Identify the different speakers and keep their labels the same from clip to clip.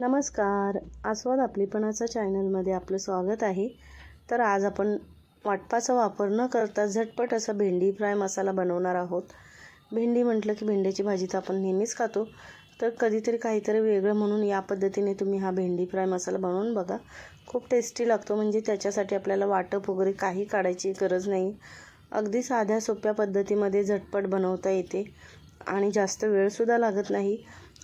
Speaker 1: नमस्कार. आस्वाद आपलीपणाचा चॅनलमध्ये आपलं स्वागत आहे. तर आज आपण वाटपाचा वापर न करता झटपट असा भेंडी फ्राय मसाला बनवणार आहोत. भेंडी म्हटलं की भेंड्याची भाजी तर आपण नेहमीच खातो. तर कधीतरी काहीतरी वेगळं म्हणून या पद्धतीने तुम्ही हा भेंडी फ्राय मसाला बनवून बघा. खूप टेस्टी लागतो म्हणजे त्याच्यासाठी आपल्याला वाटप वगैरे काही काढायची गरज नाही. अगदी साध्या सोप्या पद्धतीमध्ये झटपट बनवता येते. आणि जास्त वेळसुद्धा लागत नाही.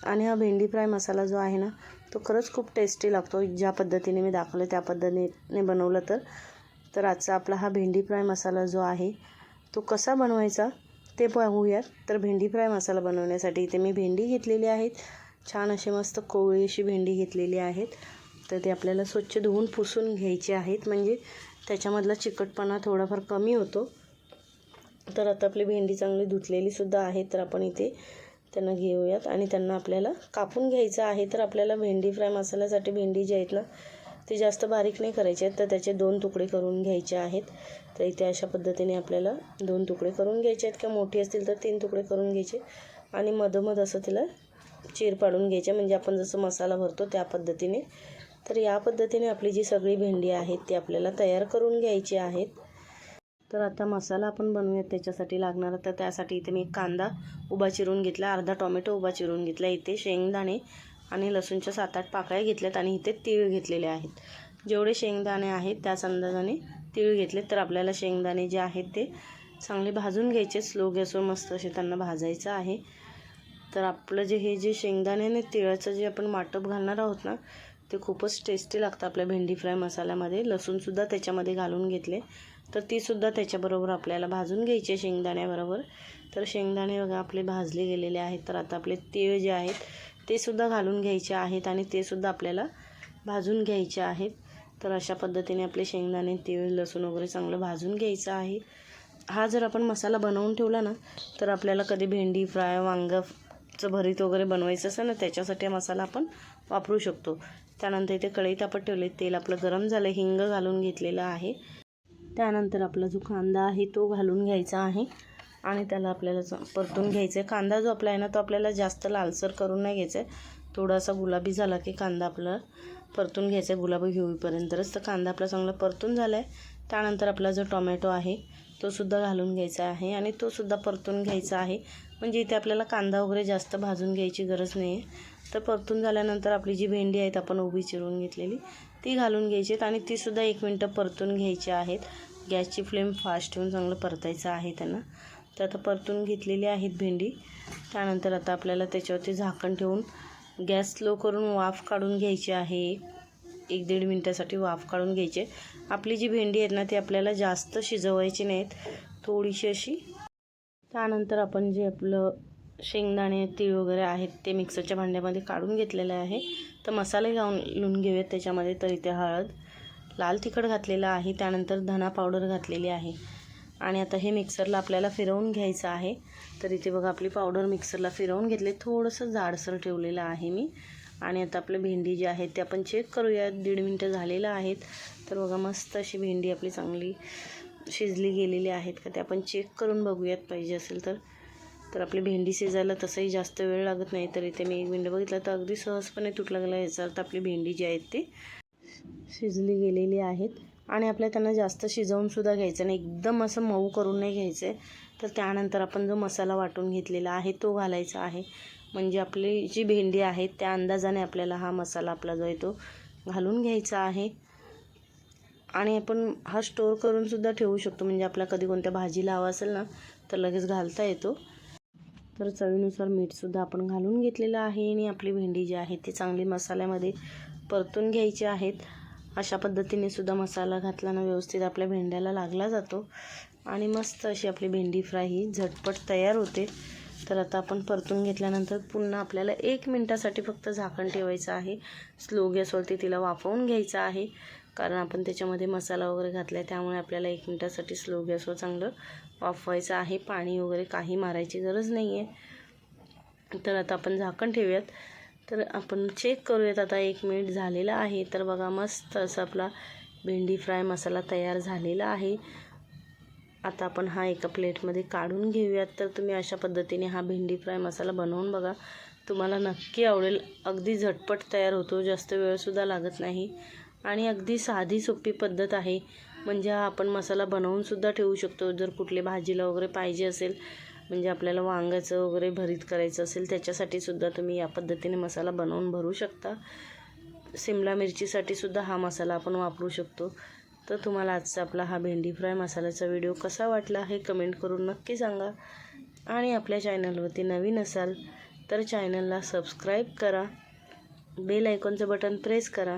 Speaker 1: आणि हा भेंडी फ्राय मसाला जो आहे ना तो खरंच खूप टेस्टी लागतो. ज्या पद्धतीने मी दाखवलं त्या पद्धतीने बनवलं तर. तर आजचा आपला हा भेंडी फ्राय मसाला जो आहे तो कसा बनवायचा ते पाहूयात. तर भेंडी फ्राय मसाला बनवण्यासाठी इथे मी भेंडी घेतलेली आहेत. छान अशी मस्त कोवळी अशी भेंडी घेतलेली आहेत. तर ते आपल्याला स्वच्छ धुवून पुसून घ्यायचे आहेत. म्हणजे त्याच्यामधला चिकटपणा थोडाफार कमी होतो. तर आता आपली भेंडी चांगली धुतलेली सुद्धा आहे. तर आपण इथे त्यांना घेऊयात आणि त्यांना आपल्याला कापून घ्यायचं आहे तर आपल्याला भेंडी फ्राय मसाल्यासाठी भेंडी जी आहेत ना ते जास्त बारीक नाही करायचे आहेत. तर त्याचे दोन तुकडे करून घ्यायचे आहेत. तर इथे अशा पद्धतीने आपल्याला दोन तुकडे करून घ्यायचे आहेत. किंवा मोठी असतील तर तीन तुकडे करून घ्यायचे. आणि मधोमध असं तिला चीर पाडून घ्यायचे. म्हणजे आपण जसं मसाला भरतो त्या पद्धतीने. तर या पद्धतीने आपली जी सगळी भेंडी आहेत ती आपल्याला तयार करून घ्यायची आहेत. तर आता मसाला आपण बनवूयात त्याच्यासाठी लागणार तर त्यासाठी इथे मी एक कांदा उभा चिरून घेतला अर्धा टोमॅटो उभा चिरून घेतला इथे शेंगदाणे आणि लसूणच्या सात आठ पाकळ्या घेतल्यात आणि इथे तीळ घेतलेले आहेत. जेवढे शेंगदाणे आहेत त्याच अंदाजाने तीळ घेतले तर आपल्याला शेंगदाणे जे आहेत ते चांगले भाजून घ्यायचे स्लो गॅसवर मस्त असे त्यांना भाजायचं आहे. तर आपलं जे हे जे शेंगदाणे आणि तिळाचं जे आपण वाटप घालणार आहोत ना ते खूपच टेस्टी लागतं आपल्या भेंडी फ्राय मसाल्यामध्ये. लसूणसुद्धा त्याच्यामध्ये घालून घेतले. तर तीसुद्धा त्याच्याबरोबर आपल्याला भाजून घ्यायची आहे शेंगदाण्याबरोबर. तर शेंगदाणे बघा आपले भाजले गेलेले आहेत. तर आता आपले तीळ जे आहेत ते सुद्धा घालून घ्यायचे आहेत आणि ते सुद्धा आपल्याला भाजून घ्यायचे आहेत. तर अशा पद्धतीने आपले शेंगदाणे तीळ लसूण वगैरे चांगलं भाजून घ्यायचं आहे. हा जर आपण मसाला बनवून ठेवला ना तर आपल्याला कधी भेंडी फ्राय वांगचं भरीत वगैरे बनवायचं असेल ना त्याच्यासाठी हा मसाला आपण वापरू शकतो. त्यानंतर इथे कढई आपण ठेवले तेल आपलं गरम झालं हिंग घालून घेतलेलं आहे. त्यानंतर आपला जो कांदा आहे तो घालून घ्यायचा आहे. आणि त्याला आपल्याला परतून घ्यायचा आहे कांदा जो आपला आहे ना तो आपल्याला जास्त लालसर करून नाही घ्यायचा आहे थोडासा गुलाबी झाला की कांदा आपला परतून घ्यायचा आहे गुलाबी घेऊपर्यंतच तर कांदा आपला चांगला परतून झाला आहे त्यानंतर आपला जो टोमॅटो आहे तोसुद्धा घालून घ्यायचा आहे. आणि तोसुद्धा परतून घ्यायचा आहे. म्हणजे इथे आपल्याला कांदा वगैरे जास्त भाजून घ्यायची गरज नाही आहे तर परतून झाल्यानंतर आपली जी भेंडी आहेत आपण उभी चिरून घेतलेली ती घालून घ्यायची आहेत आणि तीसुद्धा एक मिनटं परतून घ्यायची आहेत. गॅसची फ्लेम फास्ट ठेवून चांगलं परतायचं आहे त्यांना. तर आता परतून घेतलेली आहेत भेंडी. त्यानंतर आता आपल्याला त्याच्यावरती झाकण ठेवून गॅस स्लो करून वाफ काढून घ्यायची आहे. एक दीड मिनटासाठी वाफ काढून घ्यायची. आपली जी भेंडी आहेत ना ती आपल्याला जास्त शिजवायची नाहीत थोडीशी अशी. त्यानंतर आपण जे आपलं शेंगदाणे तीळ वगैरे आहेत ते मिक्सरच्या भांड्यामध्ये काढून घेतलेले आहे. तर मसाले घालून घेऊयात त्याच्यामध्ये तर इथे हळद. लाल तिखट घातलेलं आहे त्यानंतर धना पावडर घातलेली आहे. आणि आता हे मिक्सरला आपल्याला फिरवून घ्यायचं आहे. तर इथे बघा आपली पावडर मिक्सरला फिरवून घेतले. थोडंसं जाडसर ठेवलेलं आहे मी. आणि आता आपलं भेंडी जी आहे ते आपण चेक करूयात. दीड मिनटं झालेलं आहेत. तर बघा मस्त अशी भेंडी आपली चांगली शिजली गेलेली आहेत का ते आपण चेक करून बघूयात पाहिजे असेल तर. तर आपली भेंडी शिजायला तसंही जास्त वेळ लागत नाही तर इथे मी एक मिनटं बघितलं तर अगदी सहजपणे तुटला गेला याचा अर्थ आपली भेंडी जी आहेत ती शिजली गेलेली आहेत. आणि आपल्या त्यांना जास्त शिजवूनसुद्धा घ्यायचं नाही. एकदम असं मऊ करून नाही घ्यायचं. आहे तर त्यानंतर आपण जो मसाला वाटून घेतलेला आहे तो घालायचा आहे. म्हणजे आपली जी भेंडी आहे त्या अंदाजाने आपल्याला हा मसाला आपला जो आहे तो घालून घ्यायचा आहे. आणि आपण हा स्टोअर करूनसुद्धा ठेवू शकतो. म्हणजे आपला कधी कोणत्या भाजीला हवा असेल ना तर लगेच घालता येतो. तर चवीनुसार मीठसुद्धा आपण घालून घेतलेलं आहे आणि आपली भेंडी जी आहे ती चांगली मसाल्यामध्ये परतून घ्यायची आहेत. अशा पद्धतीने सुद्धा मसाला घातला ना व्यवस्थित आपल्या भेंड्याला लागला जातो. आणि मस्त अशी आपली भेंडी फ्राय ही झटपट तयार होते. तर आता आपण परतून घेतल्यानंतर पुन्हा आपल्याला एक मिनटासाठी फक्त झाकण ठेवायचं आहे. स्लो गॅसवरती तिला वाफवून घ्यायचं आहे. कारण आपण त्याच्यामध्ये मसाला वगैरे घातला आहे त्यामुळे आपल्याला एक मिनटासाठी स्लो गॅसवर चांगलं वाफवायचं आहे. पाणी वगैरे काही मारायची गरज नाही आहे तर आता आपण झाकण ठेवूयात. तर आपण चेक करूयात. आता एक मिनिट झालेला आहे. तर बघा मस्त असं आपला भेंडी फ्राय मसाला तयार झालेला आहे. आता आपण हा एका प्लेटमध्ये काढून घेऊयात. तर तुम्ही अशा पद्धतीने हा भेंडी फ्राय मसाला बनवून बघा. तुम्हाला नक्की आवडेल. अगदी झटपट तयार होतो. जास्त वेळसुद्धा लागत नाही. आणि अगदी साधी सोपी पद्धत आहे. म्हणजे हा आपण मसाला बनवूनसुद्धा ठेवू शकतो. जर कुठले भाजीला वगैरे पाहिजे असेल म्हणजे आपल्याला वांग्याचं वगैरे भरीत करायचं असेल त्याच्यासाठी सुद्धा तुम्ही या पद्धतीने मसाला बनवून भरू शकता. सिमला मिरचीसाठी सुद्धा हा मसाला आपण वापरू शकतो. तर तुम्हाला आजचा आपला हा भेंडी फ्राय मसाल्याचा व्हिडिओ कसा वाटला हे कमेंट करून नक्की सांगा. आणि आपल्या चॅनलवरती नवीन असाल तर चॅनलला सबस्क्राईब करा. बेल आयकॉनचं बटन प्रेस करा.